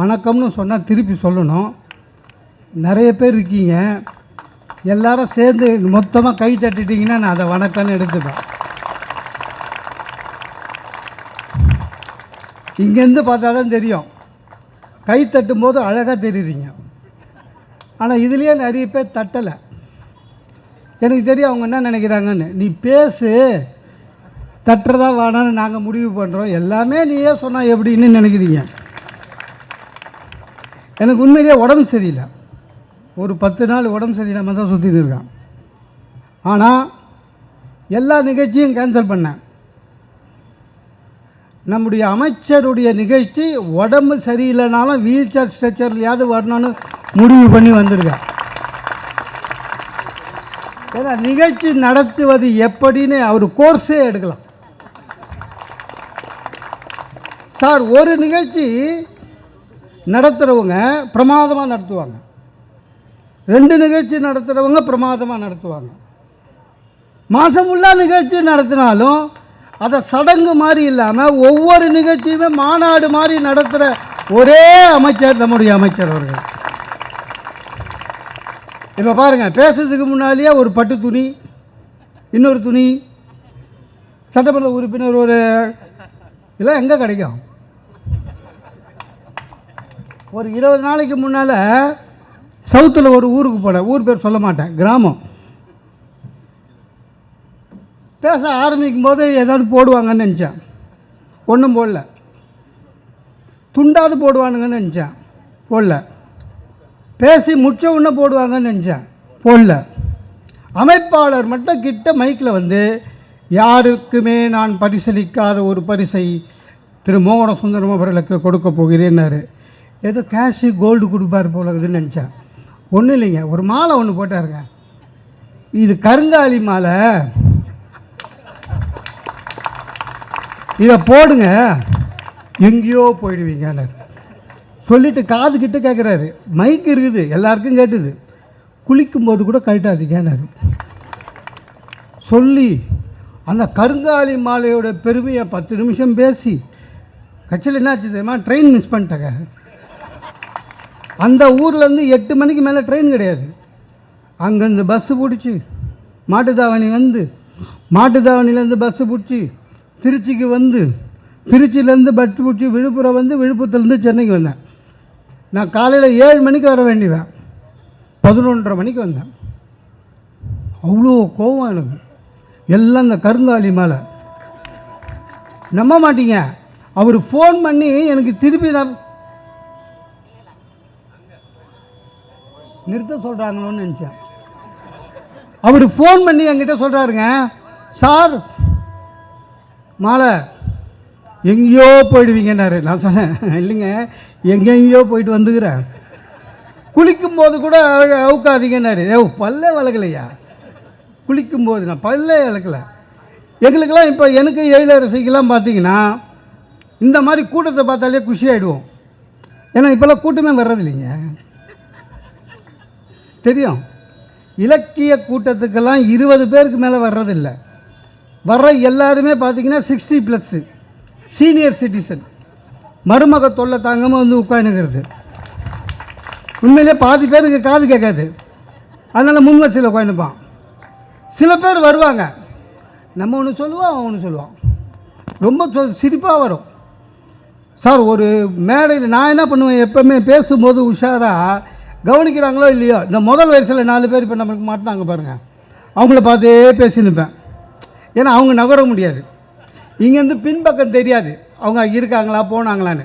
வணக்கம்னு சொன்னால் திருப்பி சொல்லணும். நிறைய பேர் இருக்கீங்க. எல்லாரும் சேர்ந்து மொத்தமாக கை தட்டிட்டீங்கன்னா நான் அதை வணக்கம்னு எடுத்துப்பேன். இங்கேருந்து பார்த்தா தான் தெரியும். கை தட்டும் போது அழகாக தெரியுறீங்க. ஆனால் இதுலேயே நிறைய பேர் தட்டலை. எனக்கு தெரியும் அவங்க என்ன நினைக்கிறாங்கன்னு. நீ பேசு. தட்டுறதா வேணான்னு நாங்கள் முடிவு பண்ணுறோம் எல்லாமே நீயே சொன்னால் எப்படின்னு நினைக்கிறீங்க. எனக்கு உண்மையிலேயே உடம்பு சரியில்லை. ஒரு பத்து நாள் உடம்பு சரியில்லாமல் தான் சுற்றிட்டு இருக்கேன். ஆனால் எல்லா நிகழ்ச்சியும் கேன்சல் பண்ணேன். நம்முடைய அமைச்சருடைய நிகழ்ச்சி உடம்பு சரியில்லைனாலும் வீல் சேர் ஸ்ட்ரெச்சர்லையாவது வரணும்னு முடிவு பண்ணி வந்திருக்கேன். ஏன்னா நிகழ்ச்சி நடத்துவது எப்படின்னு அவர் கோர்ஸே எடுக்கலாம். சார் ஒரு நிகழ்ச்சி நடத்துகிறவங்க பிரமாதமாக நடத்துவாங்க. ரெண்டு நிகழ்ச்சி நடத்துகிறவங்க பிரமாதமாக நடத்துவாங்க. மாதம் ஃபுல்லாக நிகழ்ச்சி நடத்தினாலும் அதை சடங்கு மாதிரி இல்லாமல் ஒவ்வொரு நிகழ்ச்சியுமே மாநாடு மாதிரி நடத்துகிற ஒரே அமைச்சர் நம்முடைய அமைச்சர் அவர்கள். இப்போ பாருங்கள் பேசுறதுக்கு முன்னாலேயே ஒரு பட்டு துணி இன்னொரு துணி சட்டமன்ற உறுப்பினர் ஒரு இதெல்லாம் எங்கே கிடைக்கும்? ஒரு இருபது நாளைக்கு முன்னால் சவுத்தில் ஒரு ஊருக்கு போனேன் ஊர் பேர் சொல்ல மாட்டேன் கிராமம். பேச ஆரம்பிக்கும் போது ஏதாவது போடுவாங்கன்னு நினச்சேன். ஒன்றும் போடல. துண்டாவது போடுவானுங்கன்னு நினச்சேன். போடல. பேசி முடிச்ச உடனே போடுவாங்கன்னு நினச்சேன். போடல. அமைப்பாளர் மட்டும் கிட்ட மைக்கில் வந்து யாருக்குமே நான் பரிசளிக்காத ஒரு பரிசை திரு மோகன சுந்தரம் அவர்களுக்கு கொடுக்க போகிறேன்னாரு ஏதோ கேஷு கோல்டு கொடுப்பார் போல இருக்குதுன்னு நினச்சேன். ஒன்றும் இல்லைங்க. ஒரு மாலை ஒன்று போட்டாருங்க. இது கருங்காலி மாலை. இதை போடுங்க. எங்கேயோ போயிடுவீங்கன்னாரு சொல்லிட்டு காது கிட்ட கேட்குறாரு மைக் இருக்குது. எல்லாருக்கும் கேட்டுது. குளிக்கும்போது கூட கழட்டாதீங்கன்னாரு சொல்லி அந்த கருங்காலி மாலையோட பெருமையை பத்து நிமிஷம் பேசி கட்சியில் என்னாச்சு தெரியுமா? ட்ரெயின் மிஸ் பண்ணிட்டேங்க. அந்த ஊர்லேருந்து எட்டு மணிக்கு மேலே ட்ரெயின் கிடையாது. அங்கேருந்து பஸ்ஸு பிடிச்சி மாட்டுத்தாவணி வந்து மாட்டுத்தாவணிலேருந்து பஸ்ஸு பிடிச்சி திருச்சிக்கு வந்து திருச்சியிலேருந்து பஸ் பிடிச்சி விழுப்புரம் வந்து விழுப்புரத்துலேருந்து சென்னைக்கு வந்தேன். நான் காலையில் ஏழு மணிக்கு வர வேண்டியவன். பதினொன்றரை மணிக்கு வந்தேன். அவ்வளோ கோவம் எனக்கு. எல்லாம் இந்த கருங்காலி மேலே. நம்ப மாட்டீங்க. அவர் ஃபோன் பண்ணி எனக்கு திருப்பி நான் நிறுத்த சொல்கிறாங்களோன்னு நினச்சேன். அவர் ஃபோன் பண்ணி என்கிட்ட சொல்கிறாருங்க சார் மாலை எங்கேயோ போயிடுவீங்கன்னாரு. நான் சொன்னேன் இல்லைங்க எங்கெங்கேயோ போயிட்டு வந்துக்கிறேன். குளிக்கும் போது கூட அவுக்காதீங்கன்னாரு. ஏ பல்லே வளர்க்கலையா? குளிக்கும் போது நான் பல்லே வளர்க்கலை. எங்களுக்கெல்லாம் இப்போ எனக்கு எழிலரசிக்கெல்லாம் பார்த்தீங்கன்னா இந்த மாதிரி கூட்டத்தை பார்த்தாலே குஷி ஆகிடுவோம் ஏன்னா இப்போல்லாம் கூட்டமே வர்றது இல்லைங்க தெரியும். இலக்கிய கூட்டத்துக்கெல்லாம் இருபது பேருக்கு மேலே வர்றதில்ல. வர்ற எல்லாருமே பார்த்திங்கன்னா சிக்ஸ்டி ப்ளஸ்ஸு சீனியர் சிட்டிசன் மருமக தொல்லை தாங்காமல் வந்து உட்காந்துக்கிறது உண்மையிலே பாதி பேருக்கு காது கேட்காது. அதனால் முன் வரிசையில் உட்காந்துப்பான் சில பேர் வருவாங்க. நம்ம ஒன்று சொல்லுவோம் அவன் ஒன்று சொல்லுவான். ரொம்ப சொ- சிரிப்பாக வரும். சார் ஒரு மேடையில் நான் என்ன பண்ணுவேன்? எப்போவுமே பேசும்போது உஷாராக கவனிக்கிறாங்களோ இல்லையோ இந்த முதல் வயசில் நாலு பேர் இப்போ நம்மளுக்கு மாட்டினாங்க பாருங்கள் அவங்கள பார்த்தே பேசி நிற்பேன் ஏன்னா அவங்க நகர முடியாது. இங்கேருந்து பின்பக்கம் தெரியாது. அவங்க இருக்காங்களா போனாங்களான்னு.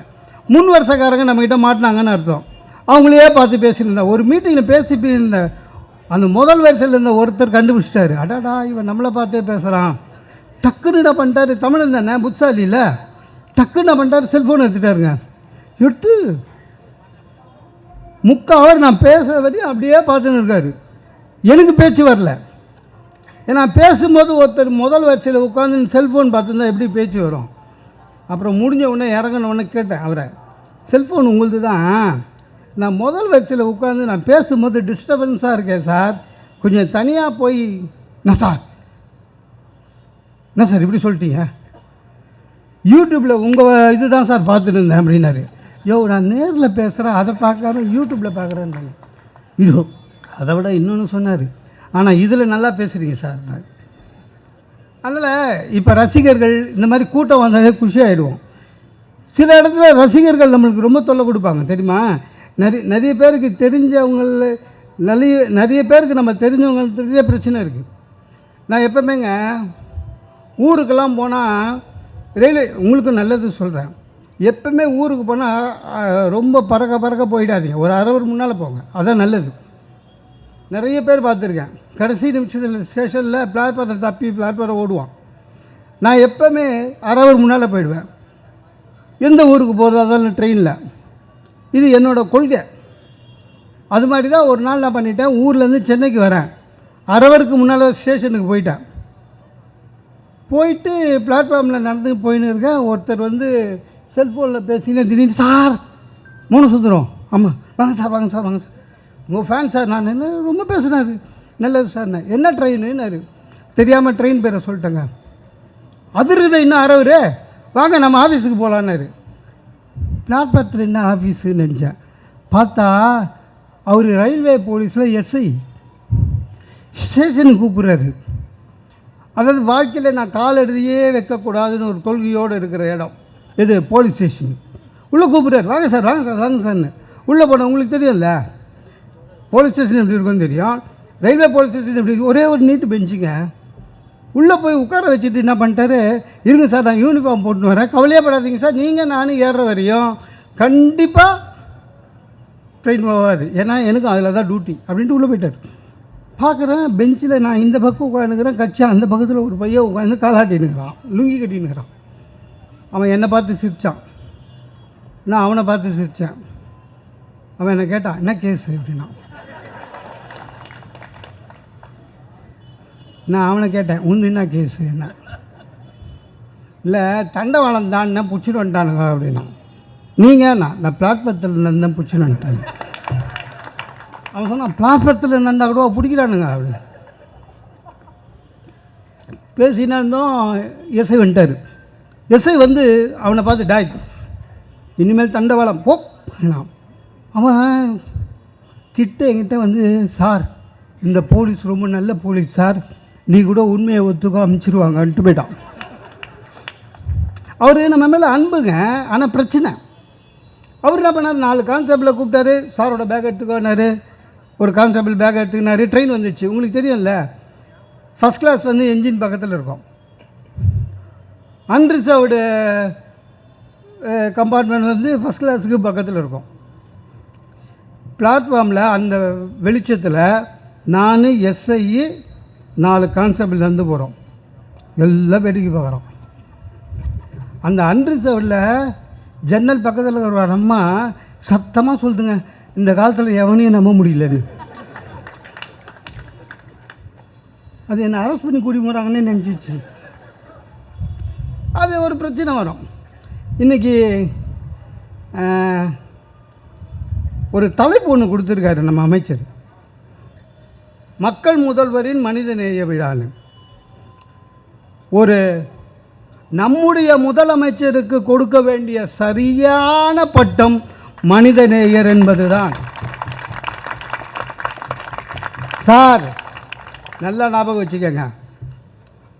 முன் வருஷக்காரங்க நம்மக்கிட்ட மாட்டினாங்கன்னு அர்த்தம். அவங்களையே பார்த்து பேசியிருந்தேன் ஒரு மீட்டிங்கில் பேசி இருந்த அந்த முதல் வரிசையில் இருந்த ஒருத்தர் கண்டுபிடிச்சிட்டாரு. அடாடா இவன் நம்மளை பார்த்தே பேசுகிறான் டக்குன்னு என்ன பண்ணிட்டாரு தமிழன் தானே புத்தாலி இல்லை டக்குன்னு என்ன பண்ணிட்டாரு செல்ஃபோன் எடுத்துட்டாருங்க. எட்டு முக்கால் அவர் நான் பேசுகிற வரையும் அப்படியே பார்த்துன்னு இருக்காரு. எனக்கு பேச்சு வரல. ஏன்னா பேசும்போது ஒருத்தர் முதல் வரிசையில் உட்காந்து செல்ஃபோன் பார்த்துருந்தா எப்படி பேச்சு வரும்? அப்புறம் முடிஞ்ச உடனே இறங்கின உடனே கேட்டேன் அவரை. செல்ஃபோன் உங்களுது தான் நான் முதல் வரிசையில் உட்காந்து நான் பேசும்போது டிஸ்டர்பன்ஸாக இருக்கேன் சார். கொஞ்சம் தனியாக போய் என்ன சார்? என்ன சார் இப்படி சொல்லிட்டீங்க? யூடியூப்பில் உங்கள் இதுதான் சார் பார்த்துட்டு இருந்தேன் அப்படின்னாரு. யோ நான் நேரில் பேசுகிறேன் அதை பார்க்காம யூடியூப்பில் பார்க்குறேன்றாங்க. ஐயோ அதை விட இன்னொன்று சொன்னார். ஆனால் இதில் நல்லா பேசுகிறீங்க சார். நான் அதனால் இப்போ ரசிகர்கள் இந்த மாதிரி கூட்டம் வந்தாலே குஷி ஆகிடுவோம் சில இடத்துல ரசிகர்கள் நம்மளுக்கு ரொம்ப தொல்லை கொடுப்பாங்க தெரியுமா? நிறைய நிறைய பேருக்கு தெரிஞ்சவங்கள நிறைய நிறைய பேருக்கு நம்ம தெரிஞ்சவங்களுக்கு நிறைய பிரச்சனை இருக்குது நான் எப்போமேங்க ஊருக்கெல்லாம் போனால் ரயில்வே உங்களுக்கு நல்லது சொல்கிறேன் எப்பவுமே ஊருக்கு போனால் ரொம்ப பறக்க பறக்க போயிடாதீங்க. ஒரு அரை ஒரு முன்னால் போங்க. அதான் நல்லது. நிறைய பேர் பார்த்துருக்கேன். கடைசி நிமிஷத்தில் ஸ்டேஷனில் பிளாட்ஃபார்மை தப்பி பிளாட்ஃபார்ம் ஓடுவான். நான் எப்போவுமே அரை ஒரு முன்னால் போயிடுவேன். எந்த ஊருக்கு போகிறதா இருந்தாலும் ட்ரெயினில் இது என்னோடய கொள்கை. அது மாதிரி தான் ஒரு நாள் நான் பண்ணிட்டேன். ஊர்லேருந்து சென்னைக்கு வரேன். அரவருக்கு முன்னால் ஸ்டேஷனுக்கு போயிட்டேன். போயிட்டு பிளாட்ஃபார்மில் நடந்து போயின்னு இருக்கேன். ஒருத்தர் வந்து செல்ஃபோனில் பேசினே திடீர்னு சார் மூணு சுந்தரம் ஆமாம் வாங்க சார் வாங்க சார் வாங்க சார். உங்கள் ஃபேன் சார் நான் என்ன ரொம்ப பேசுனாரு. நல்லது சார் நான் என்ன ட்ரெயினுன்னாரு தெரியாமல் ட்ரெயின் பேரை சொல்லிட்டேங்க. அதிருது இன்னும் அறவுரு. வாங்க நம்ம ஆஃபீஸுக்கு போகலான்னாரு பிளாட்பாரத்தில் என்ன ஆஃபீஸுன்னு நினச்சேன். பார்த்தா அவர் ரயில்வே போலீஸில் எஸ்ஐ ஸ்டேஷனுக்கு கூப்பிட்றாரு. அதாவது வாழ்க்கையில் நான் கால் எழுதியே வைக்கக்கூடாதுன்னு ஒரு கொள்கையோடு இருக்கிற இடம். இது போலீஸ் ஸ்டேஷன் உள்ளே கூப்பிட்றாரு. வாங்க சார் வாங்க சார் வாங்க சார்னு. உள்ளே போனால் உங்களுக்கு தெரியும்ல? போலீஸ் ஸ்டேஷன் எப்படி இருக்குன்னு தெரியும். ரயில்வே போலீஸ் ஸ்டேஷன் எப்படி ஒரே ஒரு நீட்டு பெஞ்சுங்க உள்ளே போய் உட்கார வச்சுட்டு என்ன பண்ணிட்டாரு? இருங்க சார் நான் யூனிஃபார்ம் போட்டுன்னு வரேன். கவலையே படாதீங்க சார். நீங்கள் நானும் ஏறுற வரையும் கண்டிப்பாக ட்ரெயின் போகாது. ஏன்னா எனக்கு அதில் தான் டியூட்டி அப்படின்ட்டு உள்ளே போயிட்டார். பார்க்குறேன் பெஞ்சில் நான் இந்த பக்கம் உட்காந்துக்கிறேன் கட்சி அந்த பக்கத்தில் ஒரு பையன் உட்காந்து காலாட்டினுக்கிறான் லுங்கி கட்டினுக்கிறான் அவன் என்னை பார்த்து சிரித்தான் நான் அவனை பார்த்து சிரித்தேன் அவன் என்னை கேட்டான் என்ன கேஸு அப்படின்னா. நான் அவனை கேட்டேன் உன் என்ன கேஸு என்ன. இல்லை தண்டவாளம் என்ன பிடிச்சிட்டு வந்துட்டானுங்க அப்படின்னா. நீங்கள் நான் நான் பிளாட்பத்தில் நடந்தேன் பிடிச்சிட்டு வந்துட்டேன். அவன் சொன்னான் பிளாட்பத்தில் நின்றா கூட பிடிக்கிறானுங்க அப்படின்னு. பேசினா இருந்தோம் இசை வந்துட்டார் எஸ்ஐ வந்து அவனை பார்த்து டாய் இனிமேல் தண்டவாளம் போ அவன் கிட்ட என்கிட்ட வந்து சார் இந்த போலீஸ் ரொம்ப நல்ல போலீஸ் சார். நீ கூட உண்மையை ஒத்துக்கோ அமுச்சிருவாங்கன்ட்டு போயிட்டான். அவர் நம்ம மேலே அன்புங்க ஆனால் பிரச்சனை. அவர் என்ன பண்ணார்? நாலு கான்ஸ்டபிளை கூப்பிட்டாரு. சாரோட பேக் எடுத்துக்கோனாரு ஒரு கான்ஸ்டபிள் பேக் எடுத்துக்கினாரு. ட்ரெயின் வந்துச்சு. உங்களுக்கு தெரியும்ல? ஃபஸ்ட் கிளாஸ் வந்து என்ஜின் பக்கத்தில் இருக்கும். அன்ரிசர்வ்டு கம்பார்ட்மெண்ட் வந்து ஃபஸ்ட் கிளாஸுக்கு பக்கத்தில் இருக்கும். பிளாட்ஃபார்மில் அந்த வெளிச்சத்தில் நான் எஸ்ஐ நாலு கான்ஸ்டபிள் நடந்து போகிறோம் எல்லாம் வேடிக்கை பார்க்குறோம். அந்த அன்ரிசர்வ்டில் ஜன்னல் பக்கத்தில் இருக்கிற ஒரு அம்மா சத்தமாக சொல்லுதுங்க இந்த காலத்தில் எவனையும் நம்ப முடியலன்னு. அது என்னை அரெஸ்ட் பண்ணி கூடி போகிறாங்கன்னு நினச்சிச்சு. அது ஒரு பிரச்சனை வரும். இன்றைக்கி ஒரு தலைப்பு ஒன்று கொடுத்துருக்காரு நம்ம அமைச்சர். மக்கள் முதல்வரின் மனிதநேய விழான்னு. ஒரு நம்முடைய முதலமைச்சருக்கு கொடுக்க வேண்டிய சரியான பட்டம் மனிதநேயர் என்பதுதான். சார் நல்லா ஞாபகம் வச்சுக்கோங்க.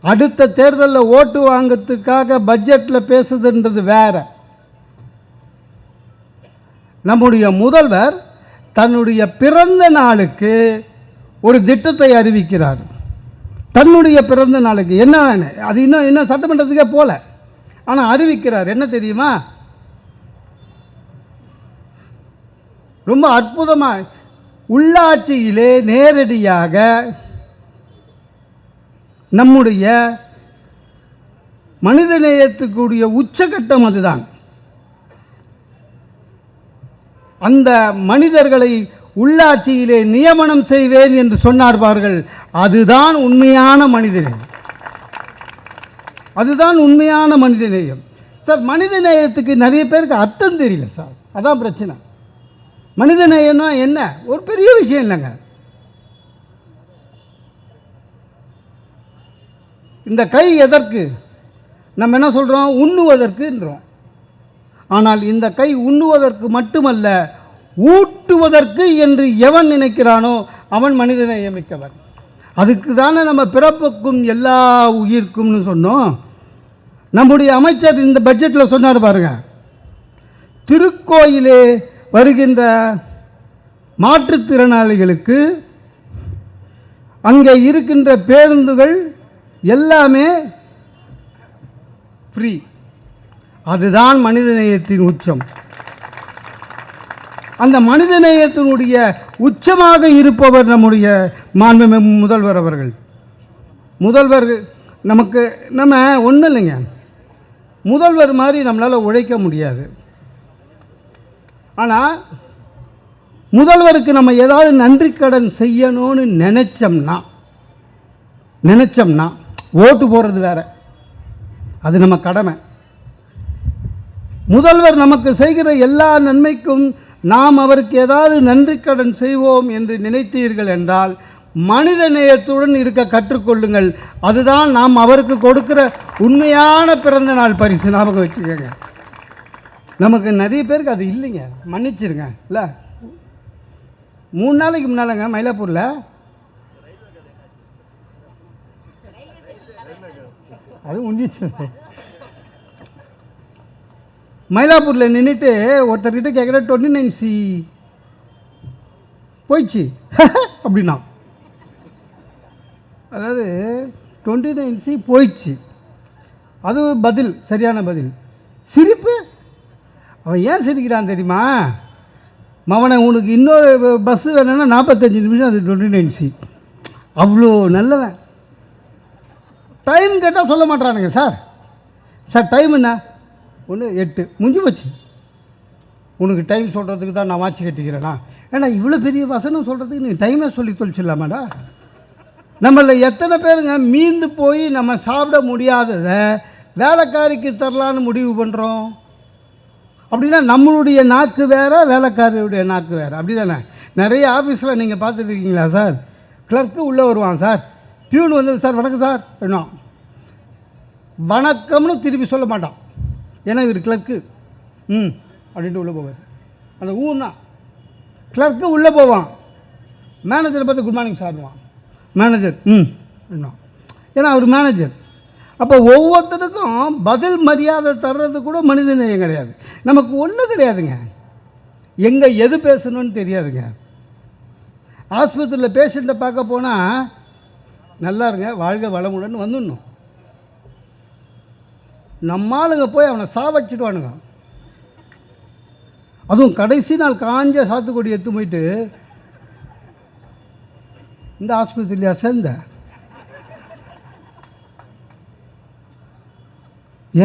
அடுத்த தேர்தலில் ஓட்டு வாங்கிறதுக்காக பட்ஜெட்டில் பேசுதுன்றது வேற. நம்முடைய முதல்வர் தன்னுடைய பிறந்த நாளுக்கு ஒரு திட்டத்தை அறிவிக்கிறார். தன்னுடைய பிறந்த நாளுக்கு. என்ன அது இன்னும் இன்னும் சட்டமன்றத்துக்கே போகல ஆனால் அறிவிக்கிறார். என்ன தெரியுமா? ரொம்ப அற்புதமாக உள்ளாட்சியிலே நேரடியாக நம்முடைய மனித நேயத்துக்குரிய உச்சகட்டம் அதுதான். அந்த மனிதர்களை உள்ளாட்சியிலே நியமனம் செய்வேன் என்று சொன்னார்பார்கள். அதுதான் உண்மையான மனிதநேயம் அதுதான் உண்மையான மனிதநேயம் சார் மனிதநேயத்துக்கு நிறைய பேருக்கு அர்த்தம் தெரியல சார். அதான் பிரச்சனை. மனிதநேயம்னா என்ன? ஒரு பெரிய விஷயம் இல்லைங்க. இந்த கை எதற்கு? நம்ம என்ன சொல்கிறோம் உண்ணுவதற்குன்றோம். ஆனால் இந்த கை உண்ணுவதற்கு மட்டுமல்ல ஊட்டுவதற்கு என்று எவன் நினைக்கிறானோ அவன் மனிதனை நியமிக்கவன் அதுக்கு தானே நம்ம பிறப்புக்கும் எல்லா உயிர்க்கும்னு சொன்னோம். நம்முடைய அமைச்சர் இந்த பட்ஜெட்டில் சொன்னார் பாருங்க. திருக்கோயிலே வருகின்ற மாற்றுத்திறனாளிகளுக்கு அங்கே இருக்கின்ற பேருந்துகள் எல்லாமே ஃப்ரீ அதுதான் மனிதநேயத்தின் உச்சம். அந்த மனிதநேயத்தினுடைய உச்சமாக இருப்பவர் நம்முடைய மாண்புமிகு முதல்வர் அவர்கள். முதல்வர் நமக்கு நம்ம ஒன்றும் இல்லைங்க. முதல்வர் மாதிரி நம்மளால் உழைக்க முடியாது. ஆனால் முதல்வருக்கு நம்ம ஏதாவது நன்றி கடன் செய்யணும்னு நினச்சோம்னா நினச்சோம்னா ஓட்டு போடுறது வேற. அது நம்ம கடமை. முதல்வர் நமக்கு செய்கிற எல்லா நன்மைக்கும் நாம் அவருக்கு ஏதாவது நன்றி கடன் செய்வோம் என்று நினைத்தீர்கள் என்றால் மனித நேயத்துடன் இருக்க கற்றுக்கொள்ளுங்கள். அதுதான் நாம் அவருக்கு கொடுக்கிற உண்மையான பிறந்த நாள் பரிசு. ஞாபகம் வச்சுக்கோங்க. நமக்கு நிறைய பேருக்கு அது இல்லைங்க. மன்னிச்சிருங்க. இல்லை? மூணு நாளைக்கு முன்னாலங்க மயிலாப்பூரில் அது உண்டிச்சு. மயிலாப்பூரில் நின்றுட்டு ஒருத்தர்கிட்ட கேட்குற டுவெண்ட்டி நைன் சி போயிடுச்சு. அப்படின்னா. அதாவது டுவெண்ட்டி நைன் சி போயிடுச்சு. அது பதில் சரியான பதில். சிரிப்பு? அவன் ஏன் சிரிக்கிறான் தெரியுமா? மவனை உனக்கு இன்னொரு பஸ்ஸு வேணும்னா நாற்பத்தஞ்சு நிமிஷம் அது டுவெண்ட்டி நைன் சி அவ்வளோ நல்லவன். டைம் கேட்டால் சொல்ல மாட்டானுங்க சார் சார் டைம் என்ன? ஒன்று எட்டு. முடிஞ்சு போச்சு. உனக்கு டைம் சொல்கிறதுக்கு தான் நான் வாட்சி கட்டிக்கிறேனா? ஏன்னா இவ்வளோ பெரிய வசனம் சொல்கிறதுக்கு நீ டைமே சொல்லி தொழிச்சிடலாமாடா நம்மள எத்தனை பேருங்க மீந்து போய் நம்ம சாப்பிட முடியாததை வேலைக்காரிக்கு தரலான்னு முடிவு பண்ணுறோம் அப்படின்னா நம்மளுடைய நாக்கு வேறு வேலைக்காரருடைய நாக்கு வேறு. அப்படி தானே நிறைய ஆஃபீஸில் நீங்கள் பார்த்துருக்கீங்களா சார் கிளர்க்கு உள்ளே வருவான் சார் பியூன் வந்து சார் வணக்கம் சார். என்ன வணக்கம்னு திருப்பி சொல்ல மாட்டான். ஏன்னா இவர் கிளர்க்கு ம் அப்படின்ட்டு உள்ளே போவார். அந்த ஊன் தான் கிளர்க்கு உள்ளே போவான். மேனேஜரை பார்த்து குட் மார்னிங் சார்வான் மேனேஜர் ம் ஏன்னா அவர் மேனேஜர் அப்போ ஒவ்வொருத்தருக்கும் பதில் மரியாதை தர்றது கூட மனித நேயம் கிடையாது. நமக்கு ஒன்றும் கிடையாதுங்க. எங்கே எது பேசணும்னு தெரியாதுங்க. ஆஸ்பத்திரியில் பேஷண்ட்டை பார்க்க போனால் நல்லா இருங்க வாழ்க வளமுடன் வந்துடணும். நம்ம ஆளுங்க போய் அவனை சாவடிச்சிடுவானுங்க. அதுவும் கடைசி நாள் காஞ்ச சாத்துக்குடி எடுத்து போயிட்டு இந்த ஆஸ்பத்திரியா சேர்ந்த?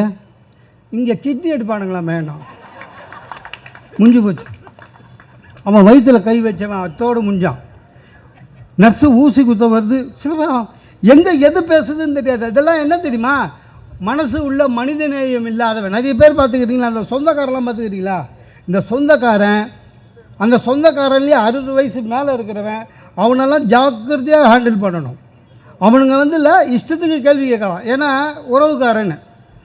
ஏன்? இங்கே கிட்னி எடுப்பானுங்களா மேடம்? முடிஞ்சு போச்சு. அவன் வயிற்றில் கை வச்சவன் அத்தோடு முடிஞ்சான் நர்ஸு ஊசி குத்த வருது. சில எங்கே எது பேசுதுன்னு தெரியாது. இதெல்லாம் என்ன தெரியுமா? மனசு உள்ள மனிதநேயம் இல்லாதவன். நிறைய பேர் பார்த்துக்கிட்டீங்களா? அந்த சொந்தக்காரெல்லாம் பார்த்துக்கிட்டீங்களா? இந்த சொந்தக்காரன் அந்த சொந்தக்காரன்லேயே அறுபது வயசு மேலே இருக்கிறவன் அவனெல்லாம் ஜாக்கிரதையாக ஹேண்டில் பண்ணணும். அவனுங்க வந்து இல்லை இஷ்டத்துக்கு கேள்வி கேட்கலாம். ஏன்னா உறவுக்காரன்னு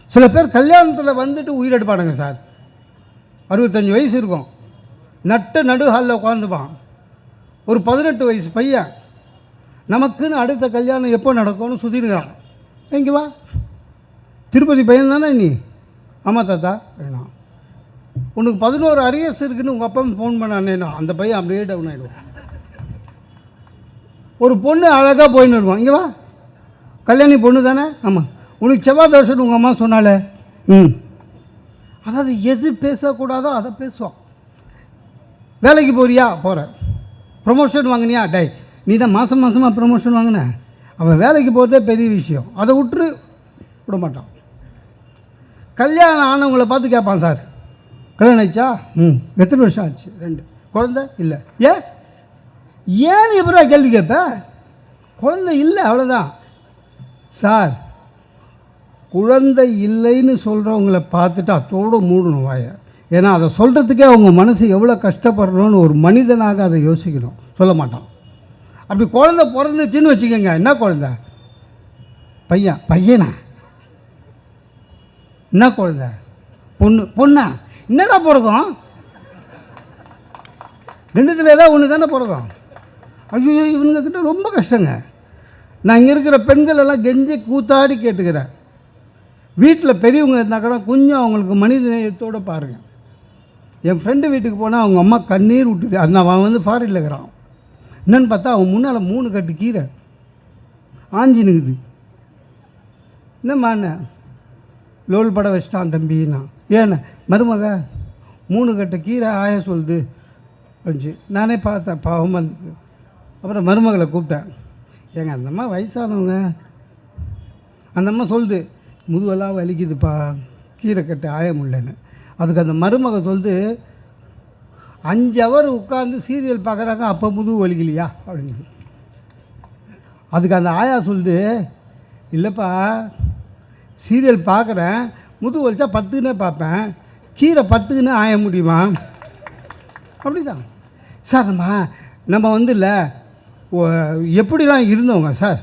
சில பேர் கல்யாணத்தில் வந்துட்டு உயிரெடுப்பானுங்க சார். அறுபத்தஞ்சி வயசு இருக்கும். நட்டு நடுஹாலில் உட்காந்துப்பான் ஒரு பதினெட்டு வயசு பையன். நமக்குன்னு அடுத்த கல்யாணம் எப்போ நடக்கும்னு சுற்றிடுறான் இங்கே வா. திருப்பதி பையன் தானே நீ? ஆமாம் தாத்தா. வேணாம். உனக்கு பதினோரு அரியர்ஸ் இருக்குன்னு உங்கள் அப்பா ஃபோன் பண்ணானேனா அந்த பையன் அப்படியே டவுன் ஆகிடுவான் ஒரு பொண்ணு அழகாக போயின்னு வருவான். இங்கே வா. கல்யாணி பொண்ணு தானே? ஆமாம் உனக்கு செவ்வாய் தோஷம்னு உங்கள் அம்மா சொன்னாலே? ம். அதாவது எது பேசக்கூடாதோ அதை பேசுவான். வேலைக்கு போறியா? போகிற ப்ரொமோஷன் வாங்கினியா? டை நீ தான் மாதம் மாதமாக ப்ரமோஷன் வாங்கின. அவன் வேலைக்கு போகிறதே பெரிய விஷயம். அதை விட்டுரு விட மாட்டான் கல்யாணம் ஆனவங்கள பார்த்து கேட்பான் சார். கல்யாணம் ஆயிடுச்சா? ம். எத்தனை வருஷம் ஆச்சு? ரெண்டு. குழந்தை இல்லை. ஏன் ஏன் எப்படா கேள்வி கேட்ப? குழந்தை இல்லை அவ்வளோதான் சார் குழந்தை இல்லைன்னு சொல்கிறவங்கள பார்த்துட்டு அதோடு மூடணும் வாயை. ஏன்னா அதை சொல்கிறதுக்கே அவங்க மனசு எவ்வளோ கஷ்டப்படுறோன்னு ஒரு மனிதனாக அதை யோசிக்கணும். சொல்ல மாட்டான். அப்படி குழந்த பிறந்துச்சின்னு வச்சுக்கோங்க. என்ன குழந்த? பையன். பையனா? என்ன குழந்த? பொண்ணு. பொண்ணா? என்னடா பிறக்கும்? ரெண்டுத்தில் ஏதாவது ஒன்று தானே பிறக்கும். ஐயோ இவனுங்க கிட்ட ரொம்ப கஷ்டங்க. நான் இங்கே இருக்கிற பெண்கள் எல்லாம் கெஞ்சி கூத்தாடி கேட்டுக்கிறேன். வீட்டில் பெரியவங்க இருந்தால் கூட கொஞ்சம் அவங்களுக்கு மனித நேயத்தோடு பாருங்கள் என் ஃப்ரெண்டு வீட்டுக்கு போனால் அவங்க அம்மா கண்ணீர் விட்டுது. அந்த அவன் வந்து ஃபாரின்ல இருக்கிறான். என்னன்னு பார்த்தா அவன் முன்னால் மூணு கட்டு கீரை ஆஞ்சி நிற்குது என்னம்மா என்ன லோல் பட வச்சிட்டான் தம்பின்னா ஏண்ணே மருமக மூணு கட்ட கீரை ஆய சொல்லுது. அப்படிச்சு நானே பார்த்தேன் பாவம் வந்து அப்புறம் மருமகளை கூப்பிட்டேன். ஏங்க அந்தம்மா வயசானவங்க. அந்த அம்மா சொல்லுது முதுவெல்லாம் வலிக்குதுப்பா கீரை கட்டு ஆய முடியலன்னு. அதுக்கு அந்த மருமக சொல்லுது அஞ்சு அவர் உட்காந்து சீரியல் பார்க்குறாங்க அப்போ முதுகு வலிக்கலையா? அப்படின்னு. அதுக்கு அந்த ஆயா சொல்லுது இல்லைப்பா சீரியல் பார்க்குறேன் முதுகு வலிச்சா பத்துக்குன்னே பார்ப்பேன் கீரை பத்துக்குன்னு ஆய முடியுமா? அப்படிதான். சார் நம்ம நம்ம வந்து இல்லை எப்படிலாம் இருந்தவங்க சார்?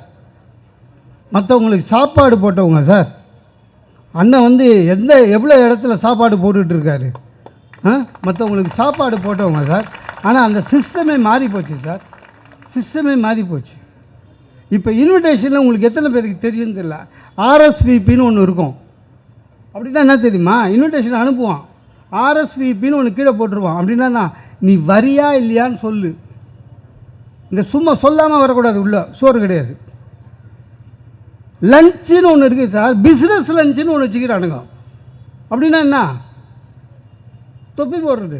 மற்றவங்களுக்கு சாப்பாடு போட்டவங்க சார்? அண்ணன் வந்து எந்த எவ்வளோ இடத்துல சாப்பாடு போட்டுட்ருக்காரு இருக்காரு? மற்றவங்களுக்கு சாப்பாடு போட்டவங்க சார். ஆனால் அந்த சிஸ்டமே மாறி போச்சு சார். சிஸ்டமே மாறி போச்சு. இப்போ இன்விடேஷனில் உங்களுக்கு எத்தனை பேருக்கு தெரியும்னு தெரியல. ஆர்எஸ்விபின்னு ஒன்று இருக்கும். அப்படின்னா என்ன தெரியுமா? இன்விடேஷன் அனுப்புவான். ஆர்எஸ்விபின்னு ஒன்று கீழே போட்டுருவான். அப்படின்னா நீ வரியா இல்லையான்னு சொல்லு. இந்த சும்மா சொல்லாமல் வரக்கூடாது உள்ள. சோறு கிடையாது. லஞ்சுன்னு ஒன்று இருக்குது சார். பிஸ்னஸ் லஞ்சுன்னு ஒன்று வச்சுக்கிறானுங்க. அப்படின்னா என்ன? தொப்பி போடுறது.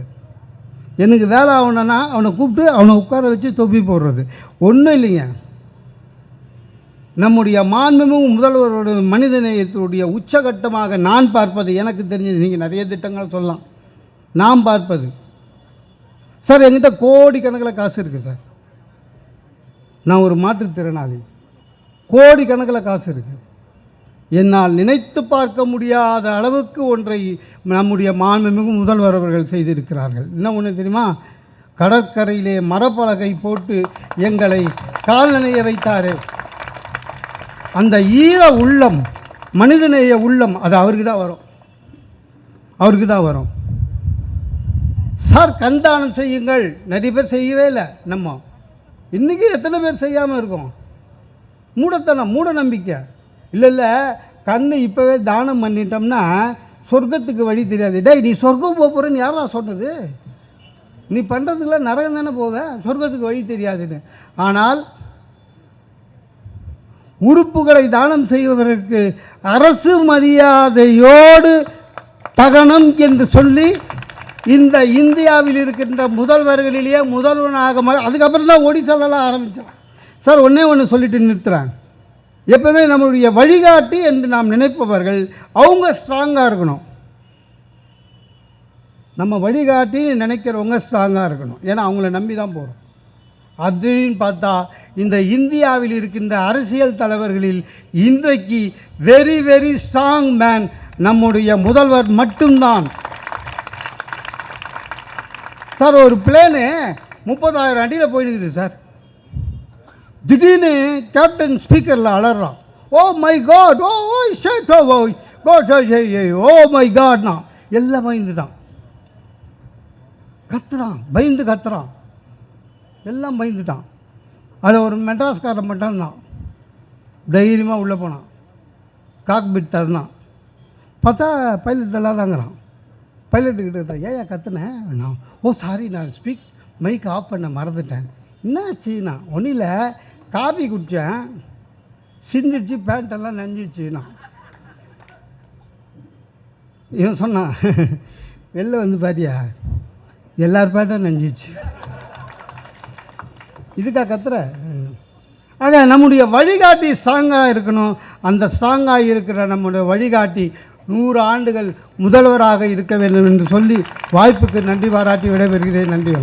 எனக்கு வேலை ஆகணும்னா அவனை கூப்பிட்டு அவனை உட்கார வச்சு தொப்பி போடுறது. ஒன்றும் இல்லைங்க. நம்முடைய மாண்புமிகு முதல்வரோட மனிதநேயத்தினுடைய உச்சகட்டமாக நான் பார்ப்பது எனக்கு தெரிஞ்சது. நீங்கள் நிறைய திட்டங்கள் சொல்லலாம். நான் பார்ப்பது. சார் எங்கிட்ட கோடிக்கணக்கில் காசு இருக்குது சார். நான் ஒரு மாற்றுத்திறனாளி. கோடிக்கணக்கில் காசு இருக்குது என்னால் நினைத்து பார்க்க முடியாத அளவுக்கு ஒன்றை நம்முடைய மாண்புமிகு முதல்வர் அவர்கள் செய்திருக்கிறார்கள். என்ன ஒன்று தெரியுமா? கடற்கரையிலே மரப்பலகை போட்டு எங்களை கால்நனைய வைத்தாரே. அந்த ஈர உள்ளம் மனிதநேய உள்ளம் அது அவருக்கு தான் வரும். அவருக்கு தான் வரும். சார் கண்தானம் செய்யுங்கள். நிறைய பேர் செய்யவே இல்லை நம்ம. இன்றைக்கி எத்தனை பேர் செய்யாமல் இருக்கோம்? மூடத்தனம் மூட நம்பிக்கை. இல்லை இல்லை கண்ணு இப்போவே தானம் பண்ணிட்டோம்னா சொர்க்கத்துக்கு வழி தெரியாது. டேய் நீ சொர்க்கம் போக போகிறேன்னு யாரா சொன்னது? நீ பண்ணுறதுக்குலாம் நரகம் தானே போவேன் சொர்க்கத்துக்கு வழி தெரியாதுன்னு. ஆனால் உறுப்புகளை தானம் செய்வதற்கு அரசு மரியாதையோடு தகனம் என்று சொல்லி இந்த இந்தியாவில் இருக்கின்ற முதல்வர்களிலேயே முதல்வனாக அதுக்கப்புறம் தான் ஒடிசாலெல்லாம் ஆரம்பித்தான் சார் ஒன்றே ஒன்று சொல்லிட்டு நிறுத்துறேன். எப்பவுமே நம்மளுடைய வழிகாட்டி என்று நாம் நினைப்பவர்கள் அவங்க ஸ்ட்ராங்காக இருக்கணும். நம்ம வழிகாட்டின்னு நினைக்கிறவங்க ஸ்ட்ராங்காக இருக்கணும். ஏன்னா அவங்கள நம்பி தான் போகிறோம் அப்படின்னு பார்த்தா இந்த இந்தியாவில் இருக்கின்ற அரசியல் தலைவர்களில் இன்றைக்கு வெரி வெரி ஸ்ட்ராங் மேன் நம்முடைய முதல்வர் மட்டும்தான். சார் ஒரு பிளேனு முப்பதாயிரம் அடியில் போயிடுக்குது சார். திடீர்னு கேப்டன் ஸ்பீக்கரில் அலறான். ஓ my god oh oh shit oh oh god oh my காட்னா. எல்லாம் பயந்து தான் கத்துறான் பயந்து கத்துறான். எல்லாம் பயந்துட்டான் அது ஒரு மெட்ராஸ்காரன் மட்டும்தான். தைரியமாக உள்ளே போனான். காக்பிட் தரனான் பார்த்தா பைலட் எல்லாதாங்கிறான் பைலட்டுக்கிட்ட தான் ஏன் கத்துனேன் நான் ஓ சாரி நான் ஸ்பீக் மைக் ஆஃப் பண்ண மறந்துட்டேன். என்னாச்சு நான் ஒன்றும் இல்லை. காபி குடித்தேன் சிந்திச்சு பேண்ட்டெல்லாம் நஞ்சிச்சு நான். இவன் சொன்னான் வெளில வந்து பாத்தியா? எல்லார் பேண்ட்டும் நஞ்சிச்சு. இதுக்கா கத்துற? ஆக நம்முடைய வழிகாட்டி ஸ்ட்ராங்காக இருக்கணும். அந்த ஸ்ட்ராங்காக இருக்கிற நம்முடைய வழிகாட்டி நூறு ஆண்டுகள் முதல்வராக இருக்க வேண்டும் என்று சொல்லி வாய்ப்புக்கு நன்றி பாராட்டி விடைபெறுகிறேன். நன்றி